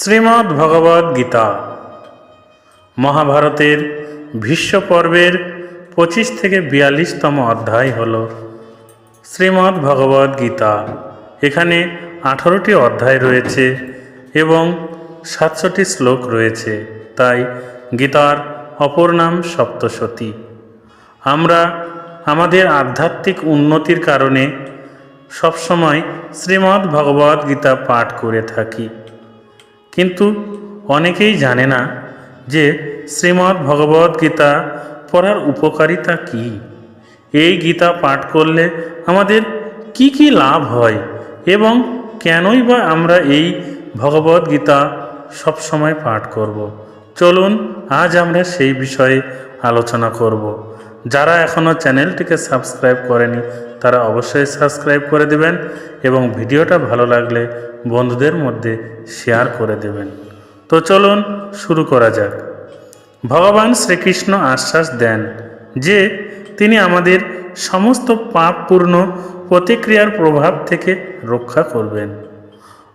শ্রীমদ্ ভগবদ্ গীতা। মহাভারতের ভীষ্ম পর্বের পঁচিশ থেকে বিয়াল্লিশতম অধ্যায় হল শ্রীমদ্ ভগবদ্ গীতা। এখানে আঠারোটি অধ্যায় রয়েছে এবং সাতশোটি শ্লোক রয়েছে, তাই গীতার অপর নাম সপ্তশতী। আমরা আমাদের আধ্যাত্মিক উন্নতির কারণে সবসময় শ্রীমদ্ ভগবদ্ গীতা পাঠ করে থাকি। কিন্তু অনেকেই জানে না যে শ্রীমদ্ ভগবদ্ গীতা পড়ার উপকারিতা কি এই গীতা পাঠ করলে আমাদের কি কি লাভ হয় এবং কেনই বা আমরা এই ভগবদ্ গীতা সবসময় পাঠ করব। চলুন আজ আমরা সেই বিষয়ে আলোচনা করব যারা এখনও চ্যানেলটিকে সাবস্ক্রাইব করেনি তারা অবশ্যই সাবস্ক্রাইব করে দেবেন এবং ভিডিওটা ভালো লাগলে বন্ধুদের মধ্যে শেয়ার করে দেবেন। তো চলুন শুরু করা যাক। ভগবান শ্রীকৃষ্ণ আশ্বাস দেন যে, তিনি আমাদের সমস্ত পাপপূর্ণ প্রতিক্রিয়ার প্রভাব থেকে রক্ষা করবেন।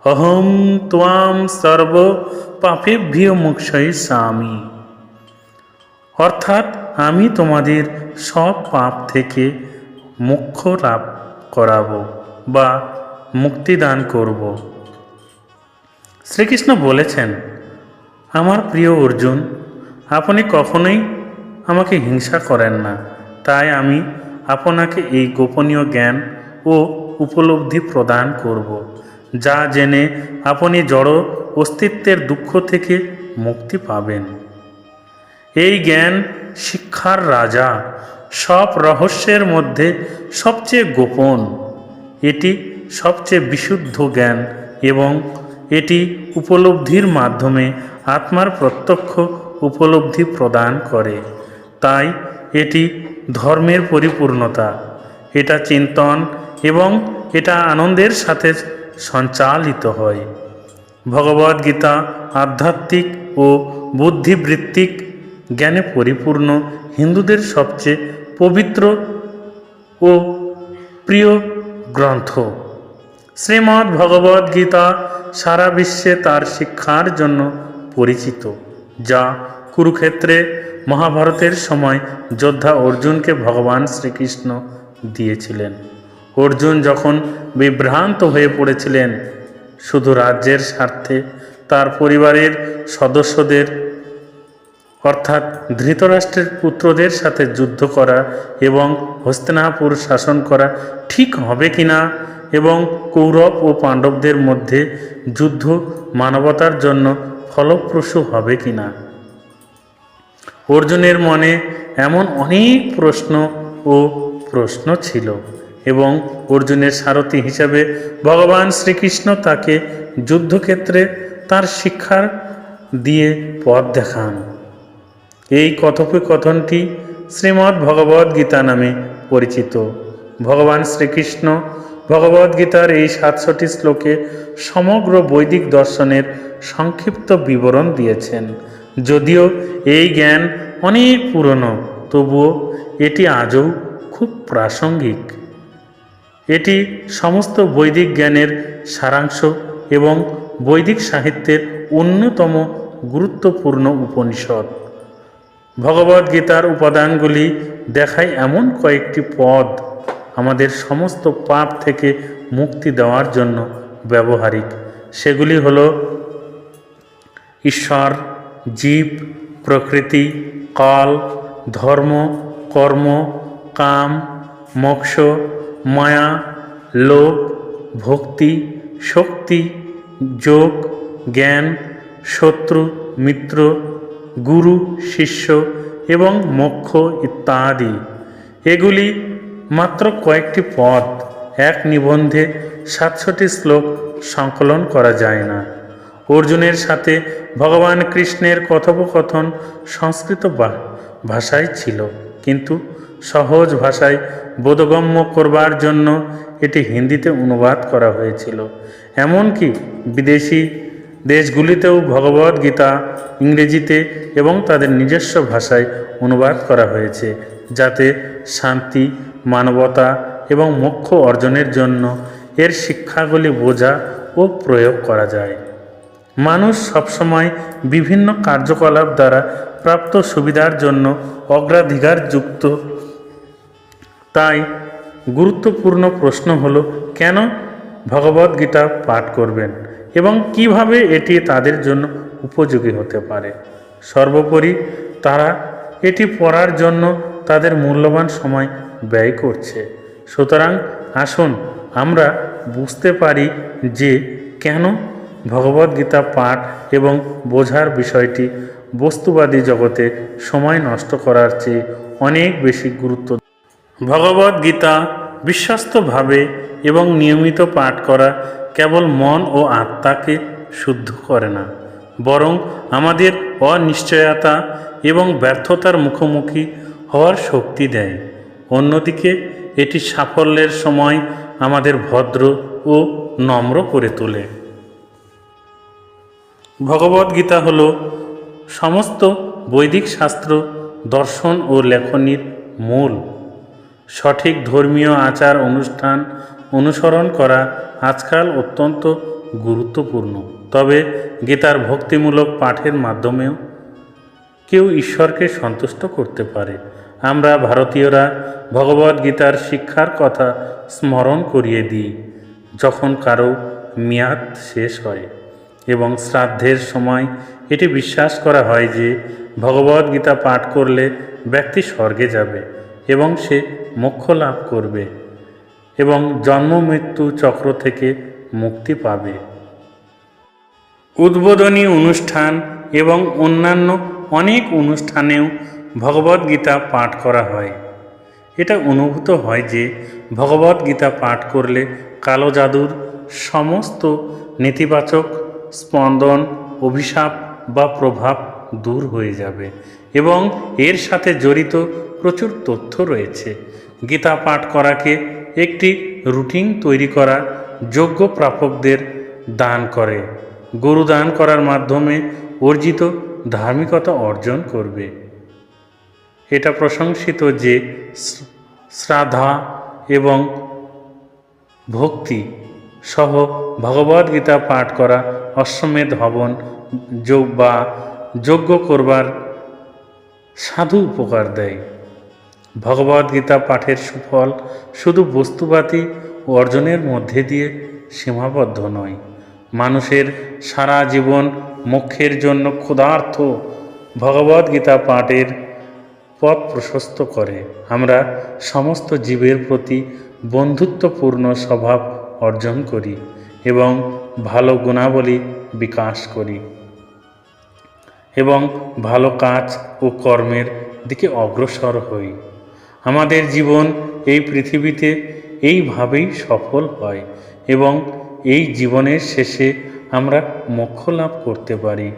অহম ত্বাম সর্ব পাপেভ্য মুক্ষয় স্বামী। অর্থাৎ আমি তোমাদের সব পাপ থেকে মুখ্য লাভ করাবো বা মুক্তিদান করব। শ্রীকৃষ্ণ বলেছেন, আমার প্রিয় অর্জুন, আপনি কখনোই আমাকে হিংসা করেন না। তাই আমি আপনাকে এই গোপনীয় জ্ঞান ও উপলব্ধি প্রদান করব, যা জেনে আপনি জড় অস্তিত্বের দুঃখ থেকে মুক্তি পাবেন। এই জ্ঞান শিক্ষার রাজা সব রহস্যের মধ্যে সবচেয়ে গোপন। এটি সবচেয়ে বিশুদ্ধ জ্ঞান এবং এটি উপলব্ধির মাধ্যমে আত্মার প্রত্যক্ষ উপলব্ধি প্রদান করে। তাই এটি ধর্মের পরিপূর্ণতা। এটা চিন্তন এবং এটা আনন্দের সাথে সঞ্চালিত হয়। ভগবদ্গীতা আধ্যাত্মিক ও বুদ্ধিবৃত্তিক জ্ঞানে পরিপূর্ণ হিন্দুদের সবচেয়ে পবিত্র ও প্রিয় গ্রন্থ। শ্রীমদ্ ভগবদ গীতা সারা বিশ্বে তার শিক্ষার জন্য পরিচিত, যা কুরুক্ষেত্রে মহাভারতের সময় যোদ্ধা অর্জুনকে ভগবান শ্রীকৃষ্ণ দিয়েছিলেন। অর্জুন যখন বিভ্রান্ত হয়ে পড়েছিলেন, শুধু রাজ্যের স্বার্থে তার পরিবারের সদস্যদের অর্থাৎ ধৃতরাষ্ট্রের পুত্রদের সাথে যুদ্ধ করা এবং হস্তিনাপুর শাসন করা ঠিক হবে কিনা এবং কৌরব ও পাণ্ডবদের মধ্যে যুদ্ধ মানবতার জন্য ফলপ্রসূ হবে কিনা অর্জুনের মনে এমন অনেক প্রশ্ন ও প্রশ্ন ছিল এবং অর্জুনের সারথি হিসাবে ভগবান শ্রীকৃষ্ণ তাকে যুদ্ধক্ষেত্রে তার শিক্ষার দিয়ে পথ দেখান। এই কথোপকথনটি শ্রীমদ্ ভগবদ গীতা নামে পরিচিত। ভগবান শ্রীকৃষ্ণ ভগবদ্গীতার এই সাতশোটি শ্লোকে সমগ্র বৈদিক দর্শনের সংক্ষিপ্ত বিবরণ দিয়েছেন। যদিও এই জ্ঞান অনেক পুরনো, তবুও এটি আজও খুব প্রাসঙ্গিক। এটি সমস্ত বৈদিক জ্ঞানের সারাংশ এবং বৈদিক সাহিত্যের অন্যতম গুরুত্বপূর্ণ উপনিষদ। ভগবদ্গীতার উপাদানগুলি দেখায় এমন কয়েকটি পদ আমাদের সমস্ত পাপ থেকে মুক্তি দেওয়ার জন্য ব্যবহারিক। সেগুলি হল ঈশ্বর, জীব, প্রকৃতি, কাল, ধর্ম, কর্ম, কাম, মোক্ষ, মায়া, লোভ, ভক্তি, শক্তি, যোগ, জ্ঞান, শত্রু, মিত্র গুরু, শিষ্য এবং মোক্ষ ইত্যাদি। এগুলি মাত্র কয়েকটি পদ, এক নিবন্ধে সাতশোটি শ্লোক সংকলন করা যায় না। অর্জুনের সাথে ভগবান কৃষ্ণের কথোপকথন সংস্কৃত ভাষায় ছিল, কিন্তু সহজ ভাষায় বোধগম্য করবার জন্য এটি হিন্দিতে অনুবাদ করা হয়েছিল। এমনকি বিদেশি দেশগুলিতেও ভগবদ গীতা ইংরেজিতে এবং তাদের নিজস্ব ভাষায় অনুবাদ করা হয়েছে, যাতে শান্তি, মানবতা এবং মোক্ষ অর্জনের জন্য এর শিক্ষাগুলি বোঝা ও প্রয়োগ করা যায়। মানুষ সবসময় বিভিন্ন কার্যকলাপ দ্বারা প্রাপ্ত সুবিধার জন্য অগ্রাধিকারযুক্ত তাই গুরুত্বপূর্ণ প্রশ্ন হলো, কেন ভগবদ্গীতা পাঠ করবেন? এবং কীভাবে এটি তাদের জন্য উপযোগী হতে পারে। সর্বোপরি তারা এটি পড়ার জন্য তাদের মূল্যবান সময় ব্যয় করছে। সুতরাং আসুন আমরা বুঝতে পারি যে কেন ভগবদ্গীতা পাঠ এবং বোঝার বিষয়টি বস্তুবাদী জগতে সময় নষ্ট করার চেয়ে অনেক বেশি গুরুত্ব ভগবদ গীতা বিশ্বস্তভাবে এবং নিয়মিত পাঠ করা কেবল মন ও আত্মাকে শুদ্ধ করে না, বরং আমাদের অনিশ্চয়তা এবং ব্যর্থতার মুখোমুখি হওয়ার শক্তি দেয়। অন্যদিকে, এটি সাফল্যের সময় আমাদের ভদ্র ও নম্র করে তোলে। ভগবদ্গীতা হল সমস্ত বৈদিক শাস্ত্র দর্শন ও লেখনীর মূল। সঠিক ধর্মীয় আচার অনুষ্ঠান অনুসরণ করা আজকাল অত্যন্ত গুরুত্বপূর্ণ। তবে গীতার ভক্তিমূলক পাঠের মাধ্যমেও কেউ ঈশ্বরকে সন্তুষ্ট করতে পারে। আমরা ভারতীয়রা ভগবদ্গীতার শিক্ষার কথা স্মরণ করিয়ে দিই, যখন কারও মেয়াদ শেষ হয় এবং শ্রাদ্ধের সময় এটি বিশ্বাস করা হয় যে ভগবদ্গীতা পাঠ করলে ব্যক্তি স্বর্গে যাবে এবং সে মোক্ষ লাভ করবে। এবং জন্ম মৃত্যু চক্র থেকে মুক্তি পাবে। উদ্বোধনী অনুষ্ঠান এবং অন্যান্য অনেক অনুষ্ঠানেও ভগবদ্গীতা পাঠ করা হয়। এটা অনুভূত হয় যে ভগবদ্গীতা পাঠ করলে কালো জাদুর সমস্ত নেতিবাচক স্পন্দন, অভিশাপ বা প্রভাব দূর হয়ে যাবে এবং এর সাথে জড়িত প্রচুর তথ্য রয়েছে। গীতা পাঠ করাকে একটি রুটিন তৈরি করা যোগ্য প্রাপকদের দান করে। গরু দান করার মাধ্যমে অর্জিত ধার্মিকতা অর্জন করবে। এটা প্রশংসিত যে শ্র- শ্রাদ্ধা এবং ভক্তি সহ ভগবদ্গীতা পাঠ করা অশ্বমেধ হবন যোগ বা যজ্ঞ করবার সাধু উপকার দেয়। ভগবদ্গীতা পাঠের সুফল শুধু বস্তুবাদী অর্জনের মধ্যে দিয়ে সীমাবদ্ধ নয়। মানুষের সারা জীবন মোক্ষের জন্য ক্ষুধার্থ ভগবদ্গীতা পাঠের পথ প্রশস্ত করে। আমরা সমস্ত জীবের প্রতি বন্ধুত্বপূর্ণ স্বভাব অর্জন করি এবং ভালো গুণাবলী বিকাশ করি এবং ভালো কাজ ও কর্মের দিকে অগ্রসর হই। আমাদের জীবন এই পৃথিবীতে এইভাবেই সফল হয় এবং এই জীবনের শেষে আমরা মোক্ষ লাভ করতে পারি।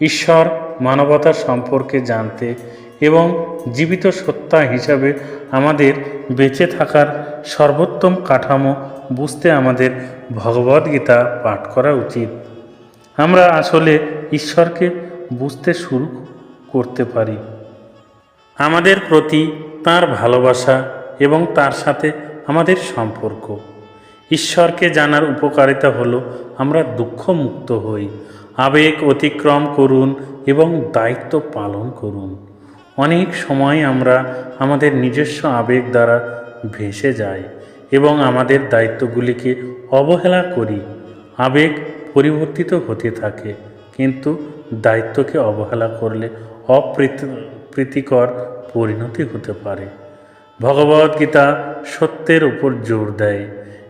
ঈশ্বর মানবতা সম্পর্কে জানতে এবং জীবিত সত্তা হিসাবে আমাদের বেঁচে থাকার সর্বোত্তম কাঠামো বুঝতে আমাদের ভগবদ্গীতা পাঠ করা উচিত। আমরা আসলে ঈশ্বরকে বুঝতে শুরু করতে পারি। আমাদের প্রতি তার ভালোবাসা এবং তার সাথে আমাদের সম্পর্ক। ঈশ্বরকে জানার উপকারিতা হলো আমরা দুঃখমুক্ত হই। আবেগ অতিক্রম করুন এবং দায়িত্ব পালন করুন। অনেক সময় আমরা আমাদের নিজস্ব আবেগ দ্বারা ভেসে যাই এবং আমাদের দায়িত্বগুলিকে অবহেলা করি। আবেগ পরিবর্তিত হতে থাকে, কিন্তু দায়িত্বকে অবহেলা করলে অপ্রীতি প্রীতিকর পরিণতি হতে পারে। ভগবদ্গীতা সত্যের উপর জোর দেয়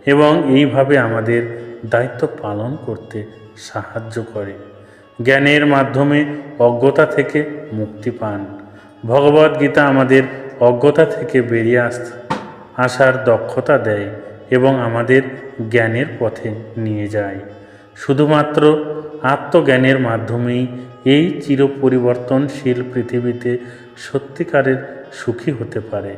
এবং এইভাবে আমাদের দায়িত্ব পালন করতে সাহায্য করে। জ্ঞানের মাধ্যমে অজ্ঞতা থেকে মুক্তি পান। ভগবদ্গীতা আমাদের অজ্ঞতা থেকে বেরিয়ে আস আসার দক্ষতা দেয় এবং আমাদের জ্ঞানের পথে নিয়ে যায়। শুধুমাত্র আত্মজ্ঞানের মাধ্যমেই এই চিরপরিবর্তনশীল পৃথিবীতে সত্যিকারের সুখী হতে পারে।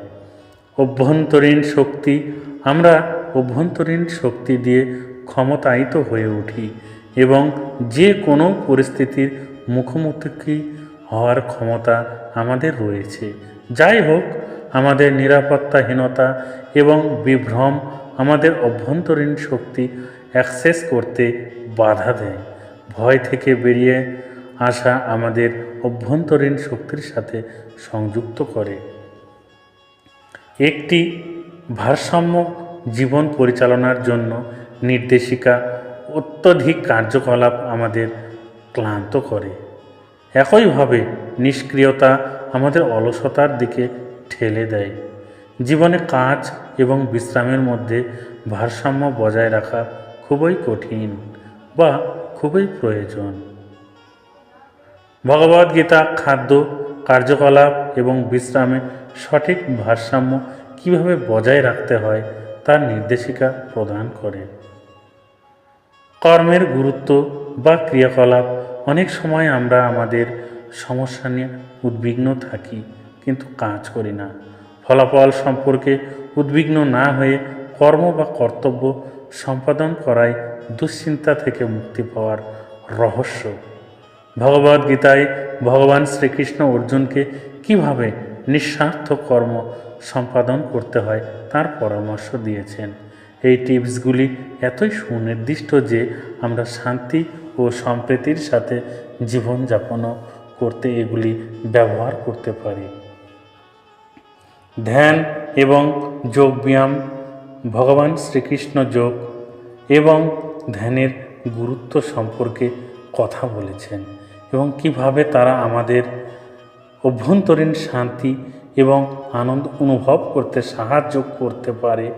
অভ্যন্তরীণ শক্তি, আমরা অভ্যন্তরীণ শক্তি দিয়ে ক্ষমতায়িত হয়ে উঠি এবং যে কোনো পরিস্থিতির মুখোমুখি হওয়ার ক্ষমতা আমাদের রয়েছে। যাই হোক, আমাদের নিরাপত্তাহীনতা এবং বিভ্রম আমাদের অভ্যন্তরীণ শক্তি অ্যাক্সেস করতে বাধা দেয়। ভয় থেকে বেরিয়ে আসা আমাদের অভ্যন্তরীণ শক্তির সাথে সংযুক্ত করে। একটি ভারসাম্য জীবন পরিচালনার জন্য নির্দেশিকা অত্যধিক কার্যকলাপ আমাদের ক্লান্ত করে। একইভাবে নিষ্ক্রিয়তা আমাদের অলসতার দিকে ঠেলে দেয়। জীবনে কাজ এবং বিশ্রামের মধ্যে ভারসাম্য বজায় রাখা খুবই কঠিন বা খুবই প্রয়োজন। ভগবদ্গীতা খাদ্য, কার্যকলাপ এবং বিশ্রামে সঠিক ভারসাম্য কীভাবে বজায় রাখতে হয় তার নির্দেশিকা প্রদান করে। কর্মের গুরুত্ব বা ক্রিয়াকলাপ, অনেক সময় আমরা আমাদের সমস্যা নিয়ে উদ্বিগ্ন থাকি কিন্তু কাজ করি না। ফলাফল সম্পর্কে উদ্বিগ্ন না হয়ে কর্ম বা কর্তব্য সম্পাদন করাই দুশ্চিন্তা থেকে মুক্তি পাওয়ার রহস্য। ভগবদ্গীতায় ভগবান শ্রীকৃষ্ণ অর্জুনকে কীভাবে নিঃস্বার্থ কর্ম সম্পাদন করতে হয় তার পরামর্শ দিয়েছেন। এই টিপসগুলি এতই সুনির্দিষ্ট যে আমরা শান্তি ও সম্প্রীতির সাথে জীবনযাপনও করতে এগুলি ব্যবহার করতে পারি। ধ্যান এবং যোগ ব্যায়াম ভগবান শ্রীকৃষ্ণ যোগ এবং ধ্যানের গুরুত্ব সম্পর্কে কথা বলেছেন। এবং কীভাবে তারা আমাদের অভ্যন্তরীণ শান্তি এবং আনন্দ অনুভব করতে সাহায্য করতে পারে।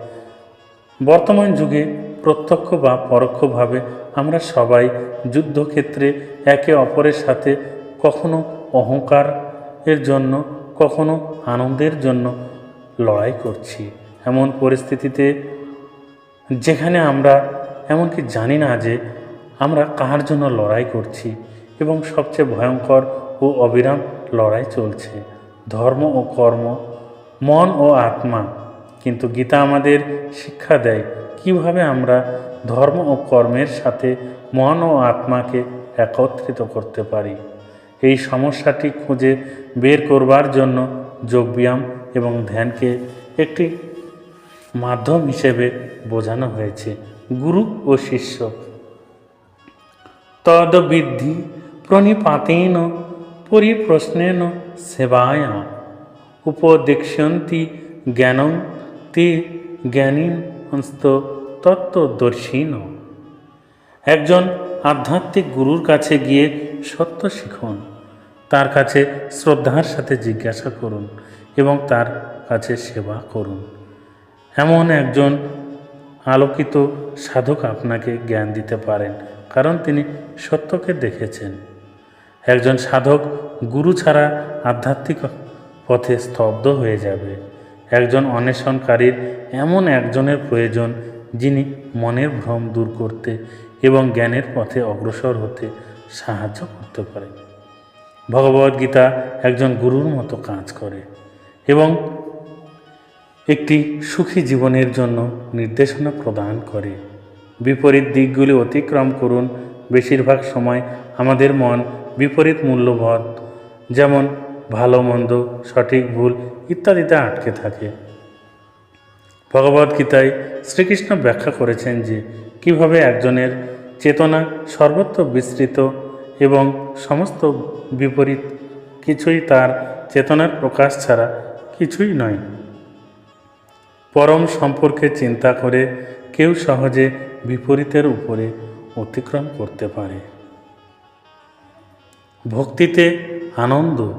বর্তমান যুগে প্রত্যক্ষ বা পরোক্ষভাবে আমরা সবাই যুদ্ধক্ষেত্রে একে অপরের সাথে কখনো অহংকার এর জন্য, কখনো আনন্দের জন্য লড়াই করছি। এমন পরিস্থিতিতে যেখানে আমরা এমনকি জানি না যে আমরা কার জন্য লড়াই করছি। এবং সবচেয়ে ভয়ঙ্কর ও অবিরাম লড়াই চলছে। ধর্ম ও কর্ম, মন ও আত্মা। কিন্তু গীতা আমাদের শিক্ষা দেয় কীভাবে আমরা ধর্ম ও কর্মের সাথে মন ও আত্মাকে একত্রিত করতে পারি। এই সমস্যাটি খুঁজে বের করবার জন্য যোগব্যায়াম এবং ধ্যানকে একটি মাধ্যম হিসেবে বোঝানো হয়েছে। গুরু ও শিষ্য। তদ্বিদ্ধি প্রণিপাতেন, পরিপ্রশ্নেন সেবায়া উপদেক্ষ্যন্তি জ্ঞানং, তে জ্ঞানীন হস্ত তত্ত্বদর্শীন। একজন আধ্যাত্মিক গুরুর কাছে গিয়ে সত্য শিখুন, তার কাছে শ্রদ্ধার সাথে জিজ্ঞাসা করুন এবং তার কাছে সেবা করুন। এমন একজন আলোকিত সাধক আপনাকে জ্ঞান দিতে পারেন, কারণ তিনি সত্যকে দেখেছেন। একজন সাধক গুরু ছাড়া আধ্যাত্মিক পথে স্তব্ধ হয়ে যাবে। একজন অন্বেষণকারীর এমন একজনের প্রয়োজন যিনি মনের ভ্রম দূর করতে এবং জ্ঞানের পথে অগ্রসর হতে সাহায্য করতে পারে। ভগবদ্গীতা একজন গুরুর মতো কাজ করে এবং একটি সুখী জীবনের জন্য নির্দেশনা প্রদান করে। বিপরীত দিকগুলি অতিক্রম করুন। বেশিরভাগ সময় আমাদের মন বিপরীত মূল্যবোধ, যেমন ভালো, মন্দ, সঠিক, ভুল ইত্যাদিতে আটকে থাকে। ভগবদ্গীতায় শ্রীকৃষ্ণ ব্যাখ্যা করেছেন যে, কীভাবে একজনের চেতনা সর্বত্র বিস্তৃত এবং সমস্ত বিপরীত কিছুই তার চেতনার প্রকাশ ছাড়া কিছুই নয়। পরম সম্পর্কে চিন্তা করে কেউ সহজে বিপরীতের উপরে অতিক্রম করতে পারে। ভক্তিতে আনন্দ।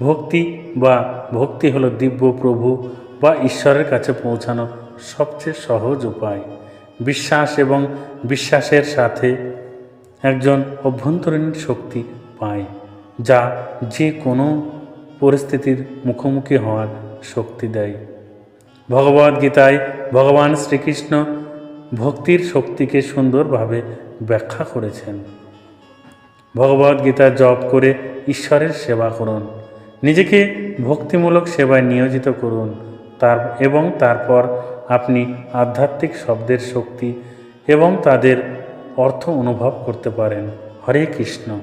ভক্তি বা ভক্তি হলো দিব্য প্রভু বা ঈশ্বরের কাছে পৌঁছানোর সবচেয়ে সহজ উপায়। বিশ্বাস এবং বিশ্বাসের সাথে একজন অভ্যন্তরীণ শক্তি পায়, যা যে কোনো পরিস্থিতির মুখোমুখি হওয়ার শক্তি দেয়। ভগবদ্গীতায় ভগবান শ্রীকৃষ্ণ ভক্তির শক্তিকে সুন্দরভাবে ব্যাখ্যা করেছেন। ভগবদ্গীতা জপ করে ঈশ্বরের সেবা করুন। নিজেকে ভক্তিমূলক সেবায় নিয়োজিত করুন। তার, এবং তারপর আপনি আধ্যাত্মিক শব্দের শক্তি এবং তাদের অর্থ অনুভব করতে পারেন। হরে কৃষ্ণ।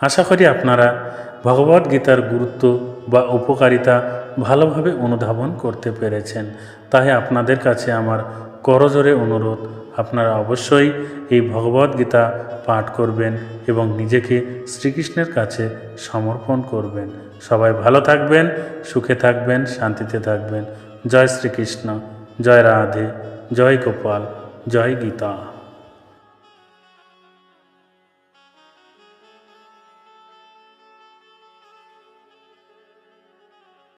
আশা করি আপনারা ভগবদ্গীতার গুরুত্ব বা উপকারিতা ভালোভাবে অনুধাবন করতে পেরেছেন। তাই আপনাদের কাছে আমার করজোরে অনুরোধ আপনারা অবশ্যই এই ভগবদ্গীতা পাঠ করবেন এবং নিজেকে শ্রীকৃষ্ণের কাছে সমর্পণ করবেন। সবাই ভালো থাকবেন, সুখে থাকবেন, শান্তিতে থাকবেন। জয় শ্রীকৃষ্ণ, জয় রাধে, জয় গোপাল, জয় গীতা।